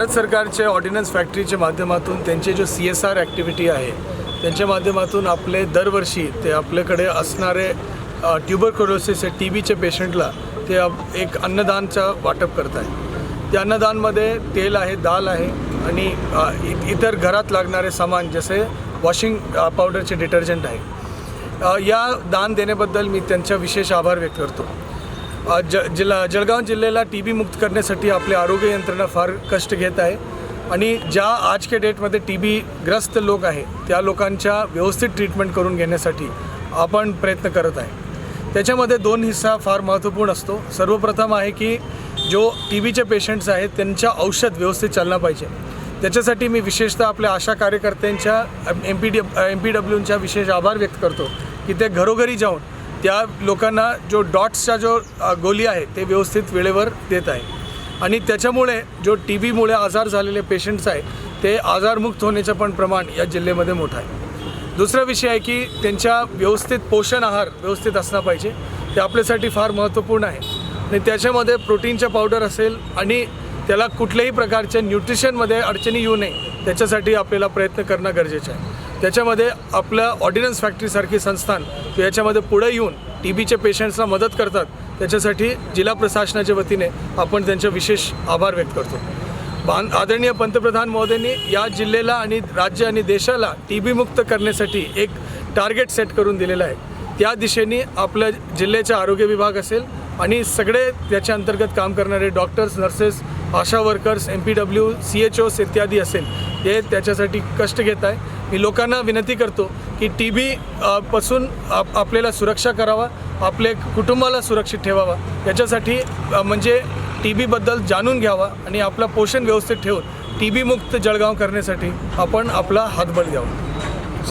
भारत सरकारचे ऑर्डिनन्स फॅक्टरीच्या माध्यमातून त्यांचे जो सी एस आर ॲक्टिव्हिटी आहे त्यांच्या माध्यमातून आपले दरवर्षी ते आपल्याकडे असणारे ट्युबरक्लोरोसिस टी बीचे पेशंटला ते एक अन्नदानचं वाटप करत आहे त्या अन्नदानमध्ये तेल आहे दाल आहे आणि इ- इतर घरात लागणारे सामान जसे वॉशिंग पावडरचे डिटर्जंट आहे. या दान देण्याबद्दल मी त्यांचा विशेष आभार व्यक्त करतो. ज जिल्हा जळगाव जिल्ह्याला टी बी मुक्त करण्यासाठी आपले आरोग्य यंत्रणा फार कष्ट घेत आहे. आणि ज्या आजच्या डेटमध्ये टी बी ग्रस्त लोक आहे त्या लोकांच्या व्यवस्थित ट्रीटमेंट करून घेण्यासाठी आपण प्रयत्न करत आहे. त्याच्यामध्ये दोन हिस्सा फार महत्त्वपूर्ण असतो. सर्वप्रथम आहे की जो टी बीचे पेशंट्स आहेत त्यांच्या औषध व्यवस्थित चाललं पाहिजे. त्याच्यासाठी मी विशेषतः आपल्या आशा कार्यकर्त्यांच्या M P D M P डब्ल्यूंच्या विशेष आभार व्यक्त करतो की ते घरोघरी जाऊन त्या लोकांना जो डॉट्सचा जो गोली आहे ते व्यवस्थित वेळेवर देत आहे. आणि त्याच्यामुळे जो टी बीमुळे आजार झालेले पेशंट्स आहे ते आजारमुक्त होण्याचं पण प्रमाण या जिल्ह्यामध्ये मोठं आहे. दुसरा विषय आहे की त्यांच्या व्यवस्थित पोषण आहार व्यवस्थित असला पाहिजे. ते आपल्यासाठी फार महत्त्वपूर्ण आहे. आणि त्याच्यामध्ये प्रोटीनच्या पावडर असेल आणि त्याला कुठल्याही प्रकारच्या न्यूट्रिशनमध्ये अडचणी येऊ नये त्याच्यासाठी आपल्याला प्रयत्न करणं गरजेचं आहे. त्याच्यामध्ये आपलं ऑर्डिनन्स फॅक्टरीसारखी संस्थान याच्यामध्ये पुढे येऊन टी बीच्या पेशंट्सला मदत करतात. त्याच्यासाठी जिल्हा प्रशासनाच्या वतीने आपण त्यांचे विशेष आभार व्यक्त करतो. बां आदरणीय पंतप्रधान महोदयांनी या जिल्ह्याला आणि राज्य आणि देशाला टी बी मुक्त करण्यासाठी एक टार्गेट सेट करून दिलेलं आहे. त्या दिशेने आपल्या जिल्ह्याचा आरोग्य विभाग असेल आणि सगळे त्याच्या अंतर्गत काम करणारे doctors nurses ASHA workers M P W C H Os इत्यादी असेल हे त्याच्यासाठी कष्ट घेत आहे. मी लोकांना विनंती करतो की टी बी पासून आप आपल्याला सुरक्षा करावा आपले कुटुंबाला सुरक्षित ठेवावा. याच्यासाठी म्हणजे टी बीबद्दल जाणून घ्यावा आणि आपलं पोषण व्यवस्थित ठेवून टी बीमुक्त जळगाव करण्यासाठी आपण आपला हातबळ द्यावा.